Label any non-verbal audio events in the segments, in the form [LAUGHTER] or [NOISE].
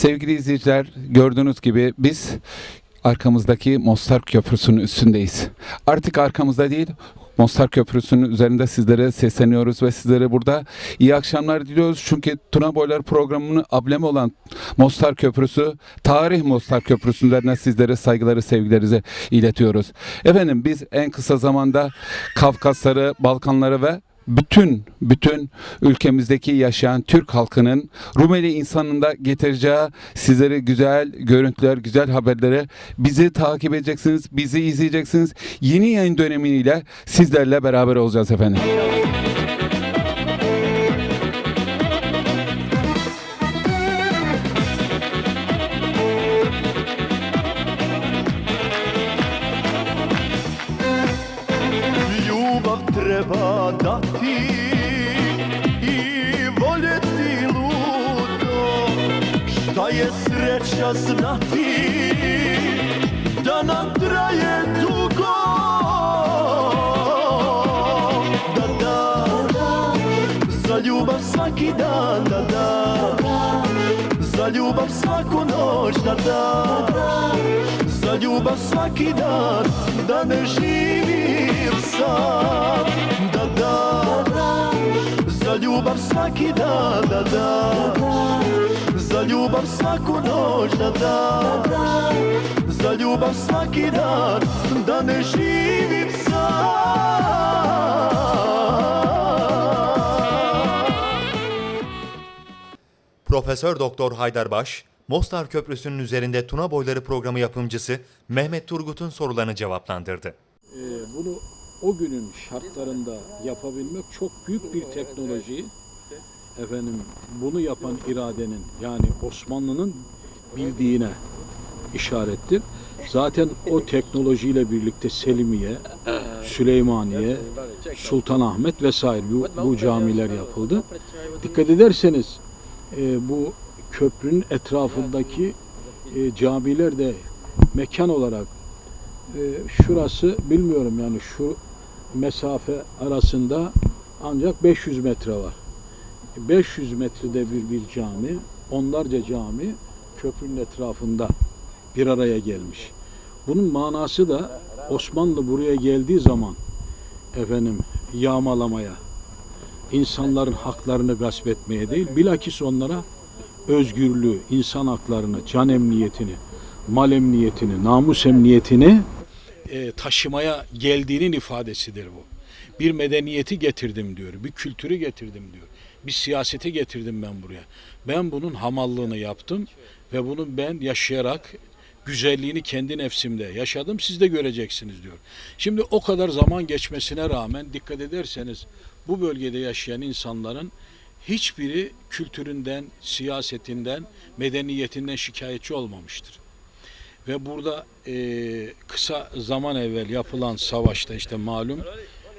Sevgili izleyiciler gördüğünüz gibi biz arkamızdaki Mostar Köprüsü'nün üstündeyiz. Artık arkamızda değil Mostar Köprüsü'nün üzerinde sizlere sesleniyoruz ve sizlere burada iyi akşamlar diliyoruz. Çünkü Tuna Boylar programının ablemi olan Mostar Köprüsü, tarih Mostar Köprüsü üzerine sizlere saygıları, sevgilerinizi iletiyoruz. Efendim biz en kısa zamanda Kafkasları, Balkanları ve bütün bütün ülkemizdeki yaşayan Türk halkının Rumeli insanında getireceği sizlere güzel görüntüler, güzel haberleri bizi takip edeceksiniz, bizi izleyeceksiniz. Yeni yayın dönemiyle sizlerle beraber olacağız efendim. Svaku noć, da, da Za ljubav svaki dan, da ne živim sam Da, da, za ljubav svaki dan, da, da Za ljubav svaku noć, da, da Za ljubav svaki dan, da ne živim sam Profesör Doktor Haydar Baş, Mostar Köprüsü'nün üzerinde Tuna Boyları programı yapımcısı Mehmet Turgut'un sorularını cevaplandırdı. Ee, bunu o günün şartlarında yapabilmek çok büyük bir teknoloji. Efendim bunu yapan iradenin yani Osmanlı'nın bildiğine işarettir. Zaten o teknolojiyle birlikte Selimiye, Süleymaniye, Sultanahmet vesaire bu, bu camiler yapıldı. Dikkat ederseniz e, bu köprünün etrafındaki e, camiler de mekan olarak e, şurası bilmiyorum yani şu mesafe arasında ancak 500 metre var. 500 metrede bir bir cami, onlarca cami köprünün etrafında bir araya gelmiş. Bunun manası da Osmanlı buraya geldiği zaman efendim yağmalamaya, insanların haklarını gasp etmeye değil, bilakis onlara özgürlüğü, insan haklarını, can emniyetini, mal emniyetini, namus emniyetini e, taşımaya geldiğinin ifadesidir bu. Bir medeniyeti getirdim diyor, bir kültürü getirdim diyor. Bir siyaseti getirdim ben buraya. Ben bunun hamallığını yaptım ve bunu ben yaşayarak güzelliğini kendi nefsimde yaşadım. Siz de göreceksiniz diyor. Şimdi o kadar zaman geçmesine rağmen dikkat ederseniz bu bölgede yaşayan insanların hiçbiri kültüründen, siyasetinden, medeniyetinden şikayetçi olmamıştır. Ve burada e, kısa zaman evvel yapılan savaşta işte malum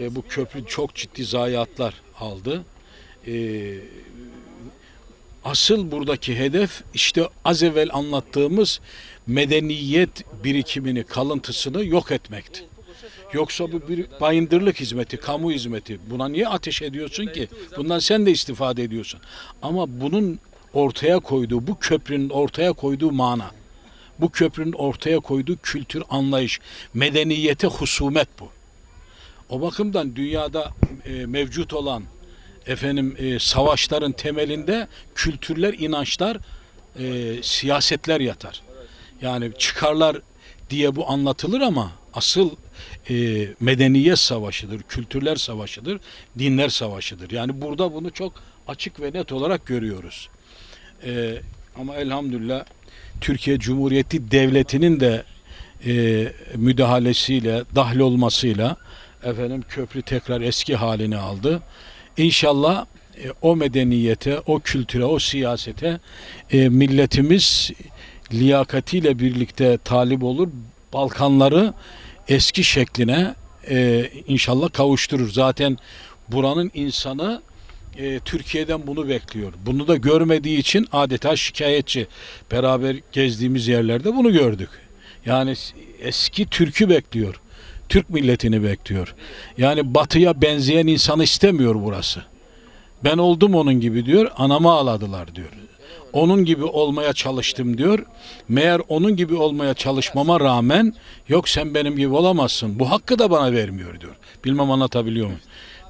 e, bu köprü çok ciddi zayiatlar aldı. E, asıl buradaki hedef işte az evvel anlattığımız medeniyet birikimini, kalıntısını yok etmekti. Yoksa bu bir bayındırlık hizmeti, kamu hizmeti. Buna niye ateş ediyorsun ki? Bundan sen de istifade ediyorsun. Ama bunun ortaya koyduğu, bu köprünün ortaya koyduğu mana, bu köprünün ortaya koyduğu kültür, anlayış, medeniyete husumet bu. O bakımdan dünyada e, mevcut olan efendim e, savaşların temelinde kültürler, inançlar, e, siyasetler yatar. Yani çıkarlar diye bu anlatılır ama asıl e, medeniyet savaşıdır, kültürler savaşıdır, dinler savaşıdır. Yani burada bunu çok açık ve net olarak görüyoruz. E, ama elhamdülillah Türkiye Cumhuriyeti Devleti'nin de e, müdahalesiyle, dahil olmasıyla efendim köprü tekrar eski halini aldı. İnşallah e, o medeniyete, o kültüre, o siyasete e, milletimiz liyakatiyle birlikte talip olur. Balkanları eski şekline e, inşallah kavuşturur. Zaten buranın insanı e, Türkiye'den bunu bekliyor. Bunu da görmediği için adeta şikayetçi. Beraber gezdiğimiz yerlerde bunu gördük. Yani eski Türk'ü bekliyor. Türk milletini bekliyor. Yani batıya benzeyen insanı istemiyor burası. Ben oldum onun gibi diyor. Anamı ağladılar diyor. Onun gibi olmaya çalıştım diyor. Meğer onun gibi olmaya çalışmama rağmen yok sen benim gibi olamazsın. Bu hakkı da bana vermiyor diyor. Bilmem anlatabiliyor muyum?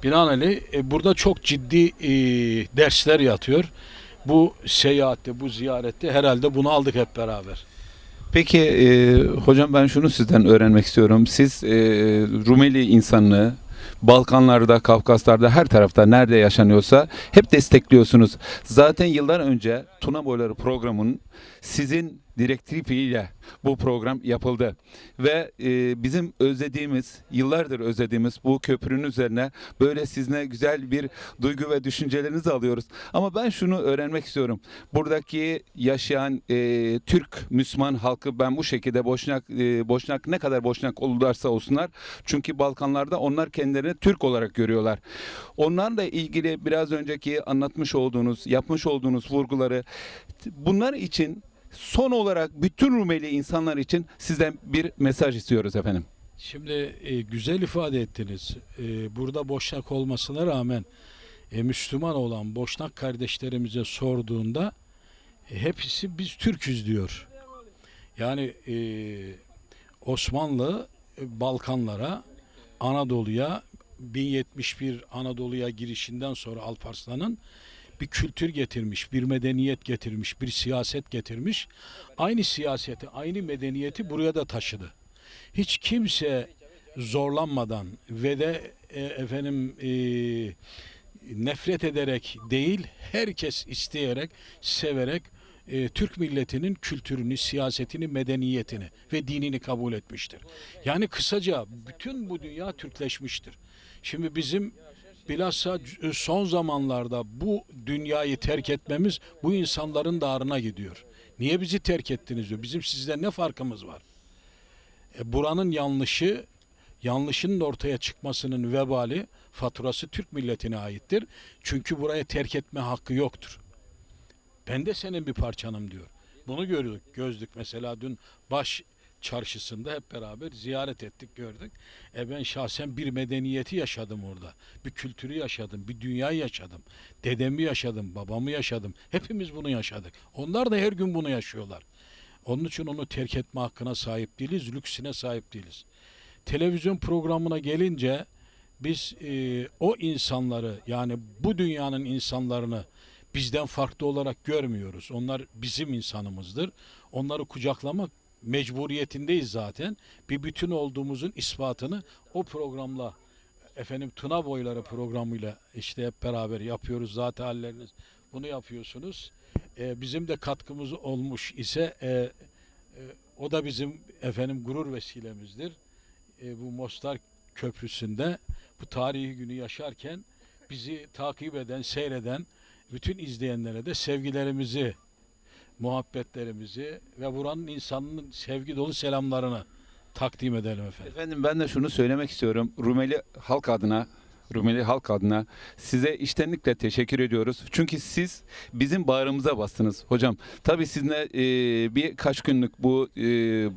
Binaenaleyh e, burada çok ciddi e, dersler yatıyor. Bu seyahatte, bu ziyarette herhalde bunu aldık hep beraber. Peki e, hocam ben şunu sizden öğrenmek istiyorum. Siz e, Rumeli insanlığı Balkanlarda, Kafkaslar'da her tarafta nerede yaşanıyorsa hep destekliyorsunuz. Zaten yıllar önce Tuna Boyları programının sizin direktifiyle bu program yapıldı. Ve e, bizim özlediğimiz, yıllardır özlediğimiz bu köprünün üzerine böyle sizine güzel bir duygu ve düşüncelerinizi alıyoruz. Ama ben şunu öğrenmek istiyorum. Buradaki yaşayan e, Türk Müslüman halkı ben bu şekilde Boşnak e, Boşnak ne kadar Boşnak olurlarsa olsunlar çünkü Balkanlarda onlar kendilerini Türk olarak görüyorlar. Onlarla ilgili biraz önceki anlatmış olduğunuz, yapmış olduğunuz vurguları bunlar için son olarak bütün Rumeli insanlar için sizden bir mesaj istiyoruz efendim. Şimdi e, güzel ifade ettiniz. E, burada boşnak olmasına rağmen e, Müslüman olan boşnak kardeşlerimize sorduğunda e, hepsi biz Türküz diyor. Yani e, Osmanlı e, Balkanlara, Anadolu'ya 1071 Anadolu'ya girişinden sonra Alparslan'ın bir kültür getirmiş, bir medeniyet getirmiş, bir siyaset getirmiş. Aynı siyaseti, aynı medeniyeti buraya da taşıdı hiç kimse zorlanmadan ve de e, efendim e, nefret ederek değil herkes isteyerek severek e, Türk milletinin kültürünü, siyasetini, medeniyetini ve dinini kabul etmiştir. Yani kısaca bütün bu dünya Türkleşmiştir. Şimdi bizim bilhassa c- son zamanlarda bu dünyayı terk etmemiz bu insanların darına gidiyor. Niye bizi terk ettiniz diyor. Bizim sizden ne farkımız var? E, buranın yanlışı, yanlışının ortaya çıkmasının vebali, faturası Türk milletine aittir. Çünkü buraya terk etme hakkı yoktur. Ben de senin bir parçanım diyor. Bunu gördük, gözdük. Mesela dün baş çarşısında hep beraber ziyaret ettik, gördük. E ben şahsen bir medeniyeti yaşadım orada. Bir kültürü yaşadım, bir dünyayı yaşadım. Dedemi yaşadım, babamı yaşadım. Hepimiz bunu yaşadık. Onlar da her gün bunu yaşıyorlar. Onun için onu terk etme hakkına sahip değiliz, lüksüne sahip değiliz. Televizyon programına gelince biz e, o insanları yani bu dünyanın insanlarını bizden farklı olarak görmüyoruz. Onlar bizim insanımızdır. Onları kucaklamak mecburiyetindeyiz zaten. Bir bütün olduğumuzun ispatını o programla efendim Tuna Boyları programıyla işte hep beraber yapıyoruz. Zaten halleriniz bunu yapıyorsunuz. E, bizim de katkımız olmuş ise e, e, o da bizim efendim gurur vesilemizdir. E, bu Mostar Köprüsü'nde bu tarihi günü yaşarken bizi takip eden, seyreden bütün izleyenlere de sevgilerimizi, muhabbetlerimizi ve buranın insanının sevgi dolu selamlarını takdim edelim efendim. Efendim ben de şunu söylemek istiyorum. Rumeli halk adına Rumeli halk adına size iştenlikle teşekkür ediyoruz. Çünkü siz bizim bağrımıza bastınız hocam. Tabii sizinle e, birkaç günlük bu e,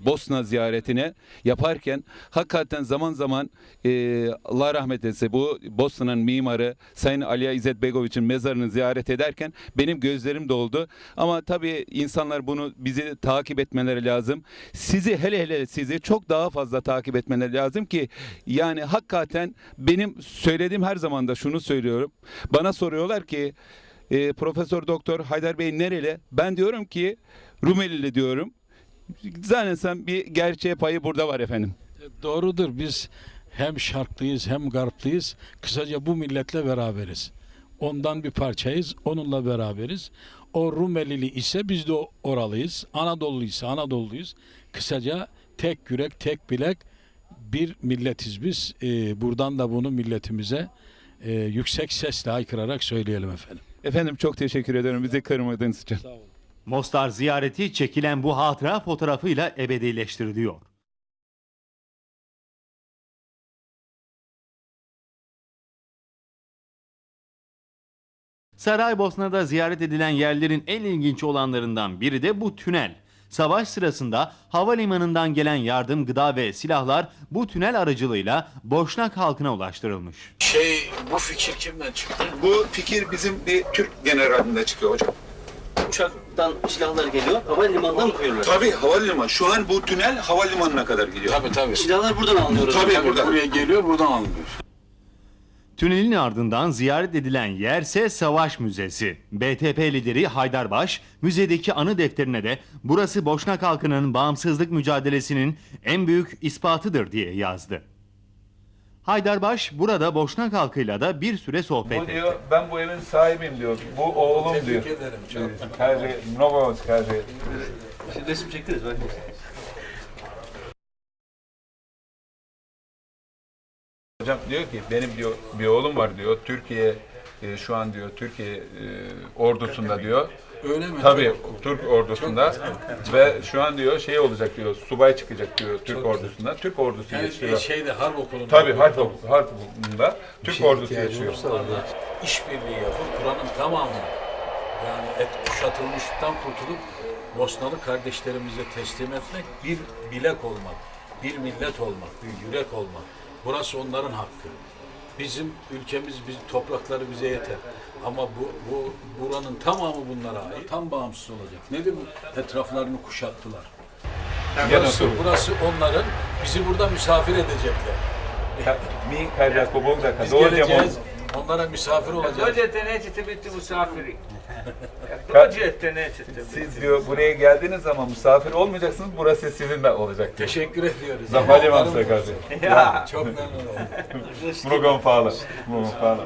Bosna ziyaretine yaparken hakikaten zaman zaman e, Allah rahmet etse bu Bosna'nın mimarı Sayın Aliya İzzet Begoviç'in mezarını ziyaret ederken benim gözlerim doldu. Ama tabii insanlar bunu bizi takip etmeleri lazım. Sizi hele hele sizi çok daha fazla takip etmeleri lazım ki yani hakikaten benim söylediğim her zaman da şunu söylüyorum. Bana soruyorlar ki e, Profesör Doktor Haydar Bey nereli? Ben diyorum ki Rumelili diyorum. Zannetsem bir gerçeğe payı burada var efendim. Doğrudur biz hem şarklıyız hem garplıyız. Kısaca bu milletle beraberiz. Ondan bir parçayız, onunla beraberiz. O Rumelili ise biz de oralıyız. Anadolu ise Anadolu'luyuz. Kısaca tek yürek, tek bilek bir milletiz biz. E, buradan da bunu milletimize e, yüksek sesle haykırarak söyleyelim efendim. Efendim çok teşekkür ederim bizi kırmadığınız için. Sağ olun. Mostar ziyareti çekilen bu hatıra fotoğrafıyla ebedileştiriliyor. Saraybosna'da ziyaret edilen yerlerin en ilginç olanlarından biri de bu tünel. Savaş sırasında havalimanından gelen yardım, gıda ve silahlar bu tünel aracılığıyla Boşnak halkına ulaştırılmış. Şey bu fikir kimden çıktı? Bu fikir bizim bir Türk generalinde çıkıyor hocam. uçaktan silahlar geliyor. Havalimanından mı koyuyorlar? Tabii havalimanı. Şu an bu tünel havalimanına kadar gidiyor. Tabii tabii. Silahlar buradan alınıyor. Tabii burada. Buraya geliyor buradan alınıyor. Tünelin ardından ziyaret edilen yerse Savaş Müzesi. BTP lideri Haydarbaş, müzedeki anı defterine de burası Boşnak halkının bağımsızlık mücadelesinin en büyük ispatıdır diye yazdı. Haydarbaş burada Boşnak halkıyla da bir süre sohbet Bu etti. diyor ben bu evin sahibiyim diyor. Bu oğlum diyor. Tebrik ederim çok. Kaže, mnogo kaže. Şimdi resim çektiniz Hocam diyor ki benim diyor bir oğlum var diyor. Türkiye e, şu an diyor Türkiye e, ordusunda diyor. Öyle mi? Tabii Türk ordusunda ve şu an diyor şey olacak diyor. Subay çıkacak diyor Türk ordusunda. Türk ordusu Yani yetiştiriyor. şeyde harp okulunda. Tabii harp harp okulunda Türk ordusu yetişiyor. işbirliği yapıp Kur'an'ın tamamını yani et kuşatılmışlıktan kurtulup Bosnalı kardeşlerimize teslim etmek, bir bilek olmak, bir millet olmak, bir yürek olmak. Burası onların hakkı. Bizim ülkemiz, biz, toprakları bize yeter. Ama bu, bu buranın tamamı bunlara ait. Tam bağımsız olacak. Nedir bu? Etraflarını kuşattılar. Burası, burası onların, bizi burada misafir edecekler. Mi ako Bog da kad dođemo onlara misafir olacağız. Dođete, nećete biti musafiri. Siz diyor buraya geldiğiniz zaman misafir olmayacaksınız. Burası sizin de olacak. diyor. Teşekkür ediyoruz. Vam se kaže. Ja. Çok memnun oldum. [LAUGHS] Mnogo hvala. Mnogo hvala.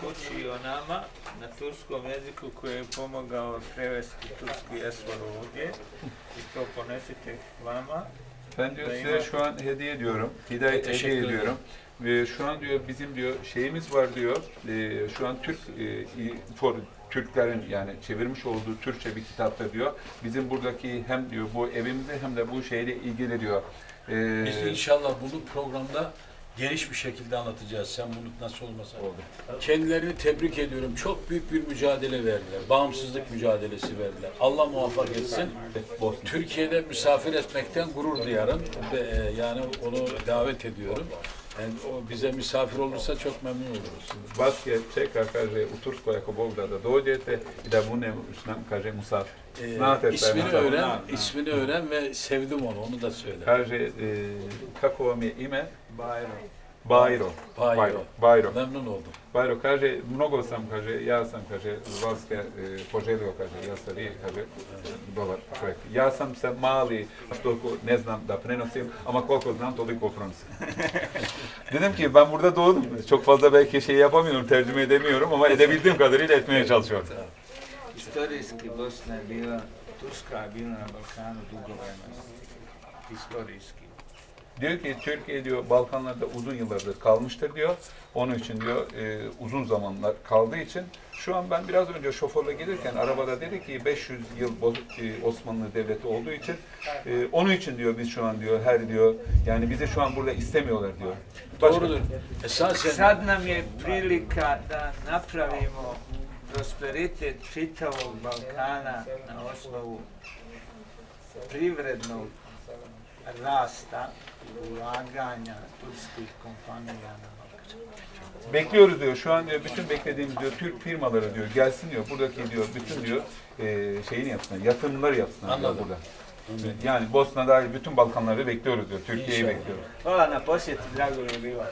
Kući o nama na turskom jeziku koji je pomogao prevesti turski esvor ovdje i to ponesite vama. Ben diyor size şu an hediye ediyorum. Hediye, Teşekkür hediye ediyorum. Ve şu an diyor bizim diyor şeyimiz var diyor. Ee, şu an Türk e, for, Türklerin yani çevirmiş olduğu Türkçe bir kitapta diyor. Bizim buradaki hem diyor bu evimizde hem de bu şeyle ilgili diyor. Ee, Biz inşallah bunu programda geniş bir şekilde anlatacağız. Sen bunu nasıl olmasa. Kendilerini tebrik ediyorum. Çok büyük bir mücadele verdiler. Bağımsızlık mücadelesi verdiler. Allah muvaffak etsin. Türkiye'de misafir etmekten gurur duyarım. E, yani onu davet ediyorum. Yani o bize misafir olursa çok memnun oluruz. Vas je čeka, kaže, u Turskoj ako Bog da, da dođete i da budem, nam kaže, musafir. Znate šta je ismini musafir? öğren, ismini öğren ve sevdim onu. Onu da söyle. Kaže, e, kako vam je ime? Bajro. Bajro. Bajro. Bajro. Memnun oldum. Bajro kaže, mnogo sam, kaže, ja sam, kaže, vas e, poželio, kaže, ja sam vi, kaže, dobar čovjek. Ja sam se mali, toliko ne znam da prenosim, ama koliko znam toliko prenosim. [LAUGHS] Dedim ki ben burada doğdum. Çok fazla belki şey yapamıyorum, tercüme edemiyorum ama edebildiğim kadarıyla etmeye çalışıyorum. Istorijski Bosna je bila, Turska je bila na Balkanu dugo vremena. Istorijski. Diyor ki Türkiye diyor Balkanlarda uzun yıllardır kalmıştır diyor. Onun için diyor e, uzun zamanlar kaldığı için şu an ben biraz önce şoförle gelirken arabada dedi ki 500 yıl bozuk e, Osmanlı Devleti olduğu için e, onun için diyor biz şu an diyor her diyor yani bizi şu an burada istemiyorlar diyor. Başka- Doğrudur. Esasen Sad nam je prilika da napravimo prosperitet čitavog Balkana na osnovu privrednog rasta i ulaganja turskih kompanija na Balkanu. Bekliyoruz diyor. Şu an diyor bütün beklediğimiz diyor Türk firmaları diyor gelsin diyor. Buradaki diyor bütün diyor e, şeyini yapsınlar. Yatırımlar yapsınlar diyor Anladım. burada. Yani Bosna dahil bütün Balkanları bekliyoruz diyor. Türkiye'yi İnşallah. bekliyoruz. Hvala na posjeti, drago mi je bilo.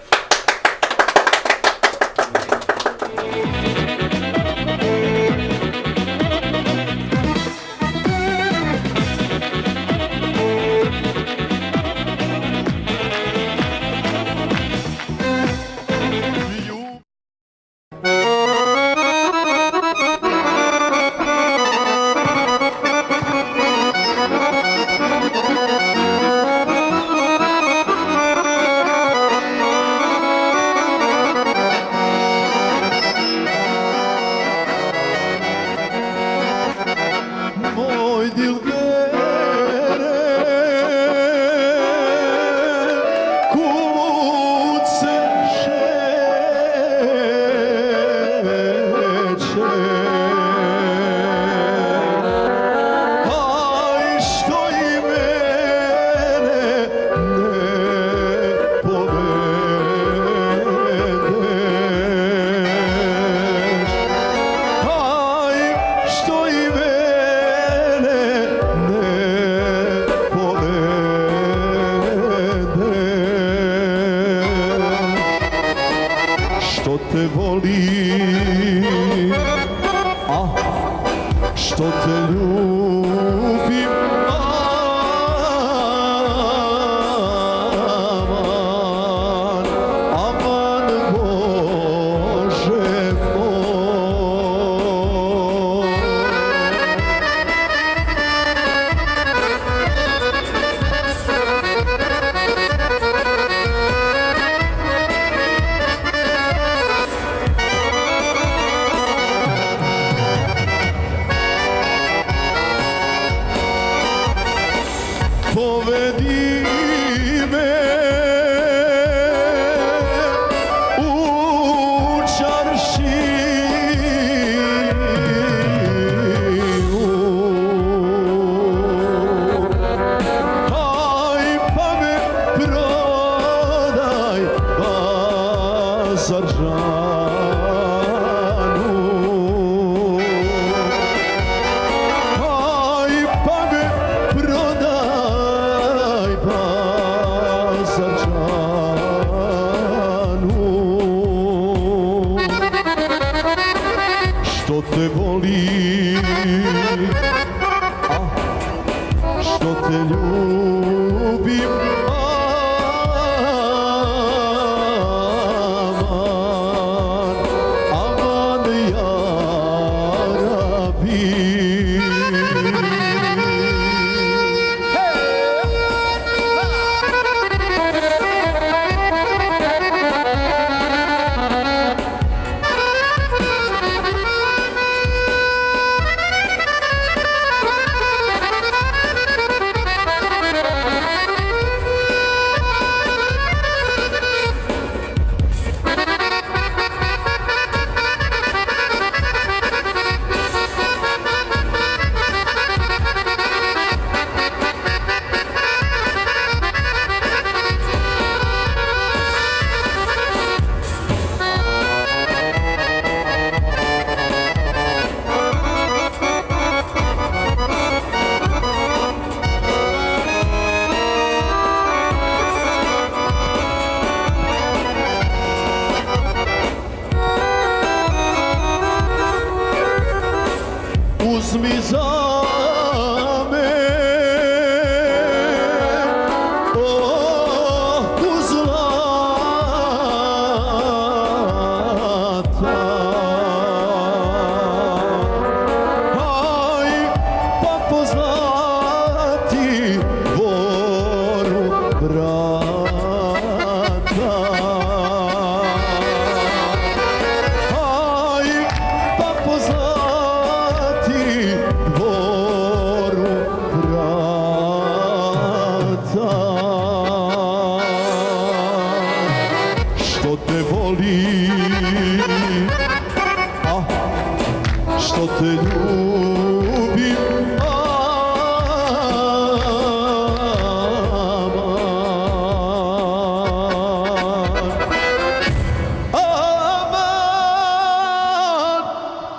Što te ljubim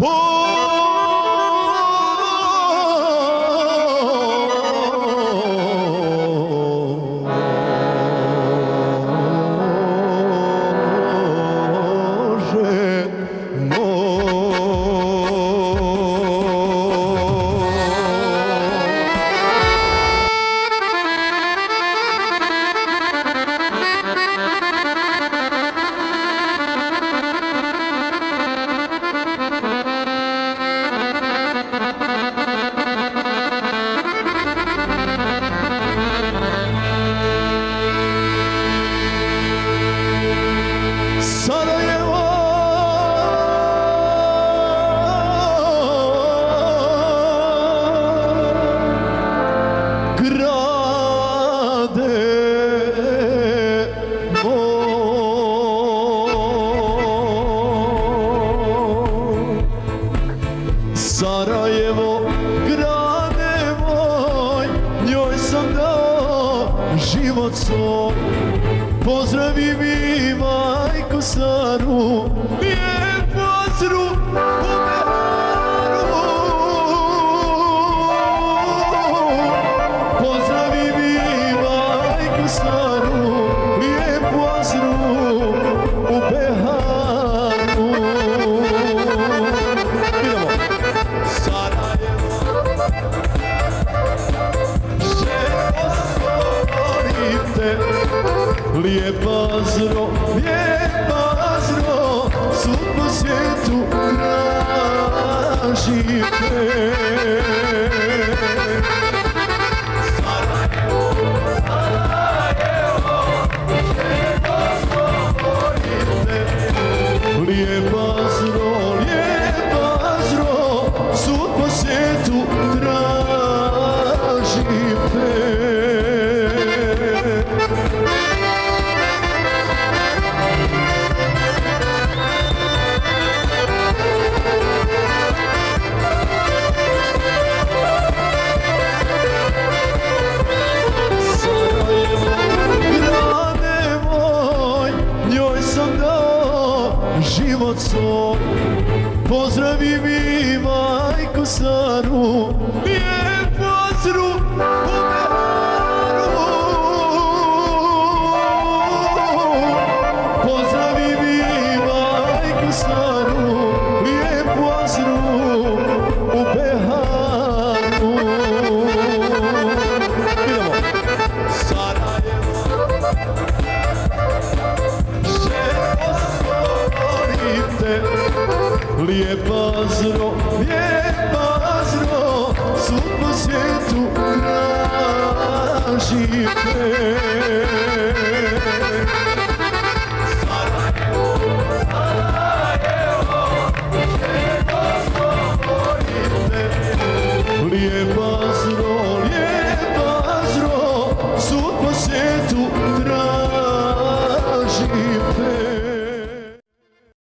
Whoa! everything.